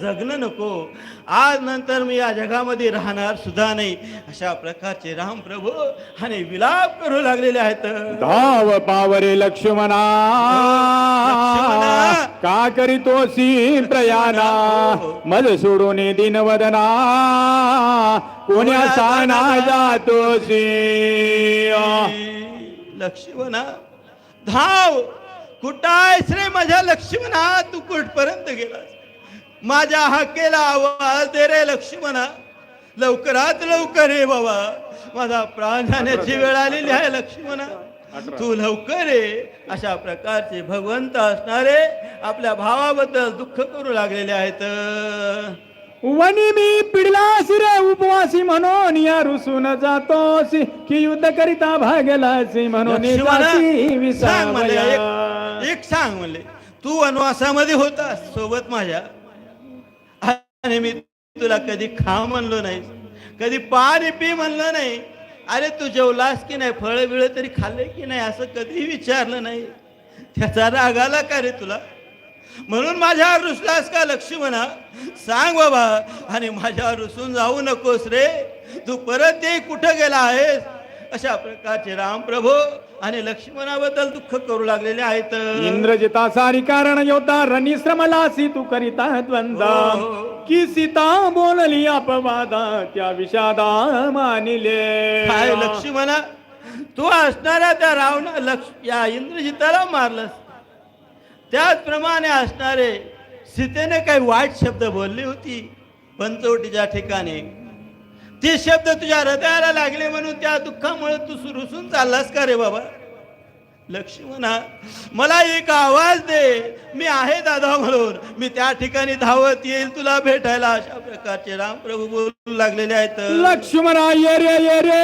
जगणं नको. आज नंतर मी या जगामध्ये राहणार सुद्धा नाही. अशा प्रकारचे राम प्रभू आणि विलाप करू लागलेले आहेत. धाव पावरे लक्ष्मणा. लक्ष्मणा. का करीतोसी प्रयाणा? मज सोडून दिनवदना कोण्या साना जातोसी लक्ष्मणा. धाव. कुठायस रे माझ्या लक्ष्मणा? तू कुठपर्यंत गेलास? माझ्या हाकेला आवाज दे रे लक्ष्मणा. लवकरात लवकर ये बाबा. माझा प्राण जाण्याची वेळ आलेली आहे लक्ष्मणा. तू लवकर ये. अशा प्रकारचे भगवंत असणारे आपल्या भावाबद्दल दुःख करू लागलेले आहेत. वनी मी पिडलासी रे उपवासी म्हणून या रुसून जातोसी. की युद्ध करिता भागलासी म्हणून लक्ष्मणा, जाती सांग मला विसावया. एक एक सांग म्हणले तू वनवासामध्ये होतास सोबत माझ्या. मी तुला कधी खा म्हणलो नाही कधी पाणी पी म्हणलं नाही. अरे तू जेवलास की नाही फळ बिळ तरी खाल्ले की नाही असं कधीही विचारलं नाही. त्याचा राग आला का रे तुला? म्हणून माझ्यावर रुसलास का लक्ष्मणा? सांग बाबा. आणि माझ्यावर रुसून जाऊ नकोस रे. तू परत ये कुठं गेला आहेस? अशा प्रकारचे राम प्रभू आणि लक्ष्मणाबद्दल दुःख करू लागलेले आहेत. इंद्रजिता सारी कारण योद्धा रनिश्रमलासी तू करिता द्वंद्व हो. की सीता बोलली अपवादा त्या विषादा मानिले काय लक्ष्मणा तू असणाऱ्या त्या रावणा लक्ष या इंद्रजिताला मारलंस. त्याचप्रमाणे असणारे सीतेने काही वाईट शब्द बोलली होती पंचवटीच्या ठिकाणी. ते शब्द तुझ्या हृदयाला लागले म्हणून त्या दुःखामुळे तू रुसून चाललास का रे बाबा? लक्ष्मणा मला एक आवाज दे. मी आहे दादा म्हणून. मी त्या ठिकाणी धावत येईल तुला भेटायला. अशा प्रकारचे रामप्रभू बोलू लागलेले आहेत. लक्ष्मणा ये रे ये रे.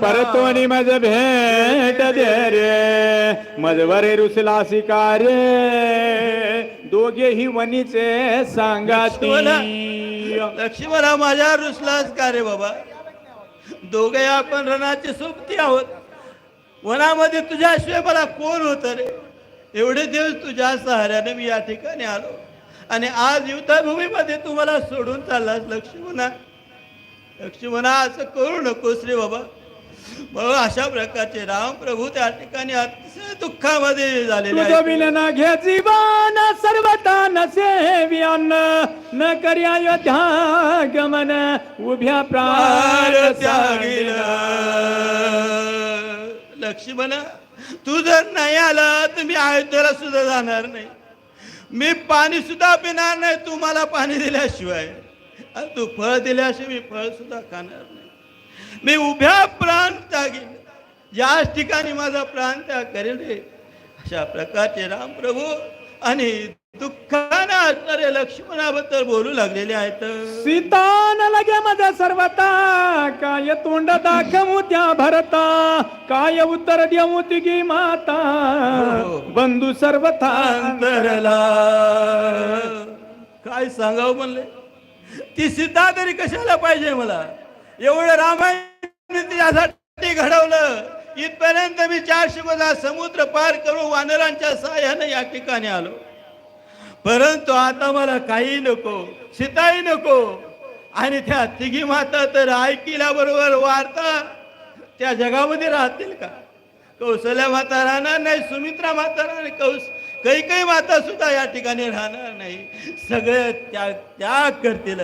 परतोनी मज भेट दे रे. मजवरे रुसलासी का रे दोघेही वनीचे सांगाती. लक्ष्मणा माझ्या रुसलास का रे बाबा. दोघे आपण रणाचे सोबती आहोत. वनामध्ये तुझ्याशिवाय मला कोण होत रे? एवढे दिवस तुझ्या सहाऱ्याने मी या ठिकाणी आलो. आणि आज युद्धभूमीमध्ये तू मला सोडून चाललास लक्ष्मणा. लक्ष्मणा असं करू नकोस रे बाबा. मग अशा प्रकारचे राम प्रभू त्या ठिकाणी अतिशय दुःखामध्ये झालेले तुझ आहेत. विलना घे जीवन सर्वता न सेव्यान न करी अयोध्या गमन उभ्या प्राण त्यागिला लक्ष्मण तू जर नाही आला तर मी अयोध्येला सुद्धा जाणार नाही. मी पाणी सुद्धा पिणार नाही तू मला पाणी दिल्याशिवाय. तू फळ दिल्याशिवाय मी फळ सुद्धा खाणार नाही. मी उभ्या प्राण त्यागेन. याच ठिकाणी माझा प्राण त्याग करेल अशा प्रकारचे रामप्रभू आणि दुःख असणारे लक्ष्मणाबद्दल बोलू लागलेले आहेत. सीता न लगे मज सर्वता काय तोंड दाखवू त्या भरता काय उत्तर देऊ तिघी माता हो. बंधू सर्वथा. अंतरला. काय सांगावं म्हणले? ती सीता तरी कशाला पाहिजे मला? एवढं रामायण मी तिच्यासाठी घडवलं. इथपर्यंत मी चारशे गोदा समुद्र पार करून वानरांच्या सहाय्याने या ठिकाणी आलो. परंतु आता मला काही नको सीताही नको. आणि त्या तिघी माता तर ऐकिल्याबरोबर वार्ता त्या जगामध्ये राहतील का? कौशल्या माता राहणार नाही सुमित्रा माता राहणार कौश काही काही माता सुद्धा या ठिकाणी राहणार नाही. सगळं त्या त्याग करतील.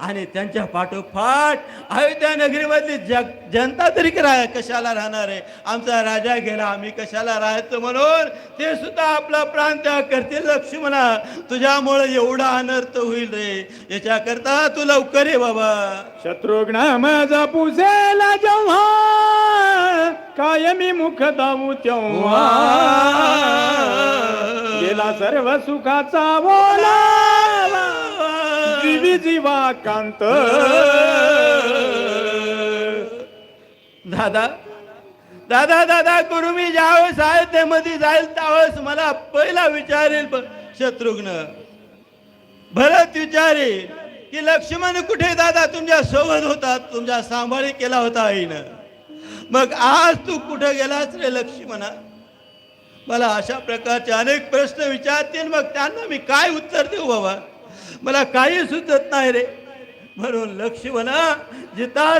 आणि त्यांच्या पाठोपाठ अयोध्या नगरीमधली जग जनता तरी रा कशाला राहणार आहे? आमचा राजा गेला आम्ही कशाला राहायचं म्हणून? ते सुद्धा आपला प्राण त्याग करतील लक्ष्मणा तुझ्यामुळे एवढा अनर्थ होईल रे. याच्याकरता तू लवकर ये बाबा. शत्रुघ्न माझा पुसेला जेव्हा कायमी मुख दावू तेव्हा गेला सर्व सुखाचा बोला जीवी जीवा कांत दादा दादा दादा करू मी ज्यावेळेस अयोध्येमध्ये जाईल त्यावेळेस मला पहिला विचारेल शत्रुघ्न. भरत विचारेल की लक्ष्मण कुठे दादा? तुमच्यासोबत होता तुमच्या सांभाळी केला होता आईनं. मग आज तू कुठं गेलास रे लक्ष्मणा? मला अशा प्रकारचे अनेक प्रश्न विचारतील मग त्यांना मी काय उत्तर देऊ बाबा? मला काही सुचत नाही रे. म्हणून लक्ष्मणा जितास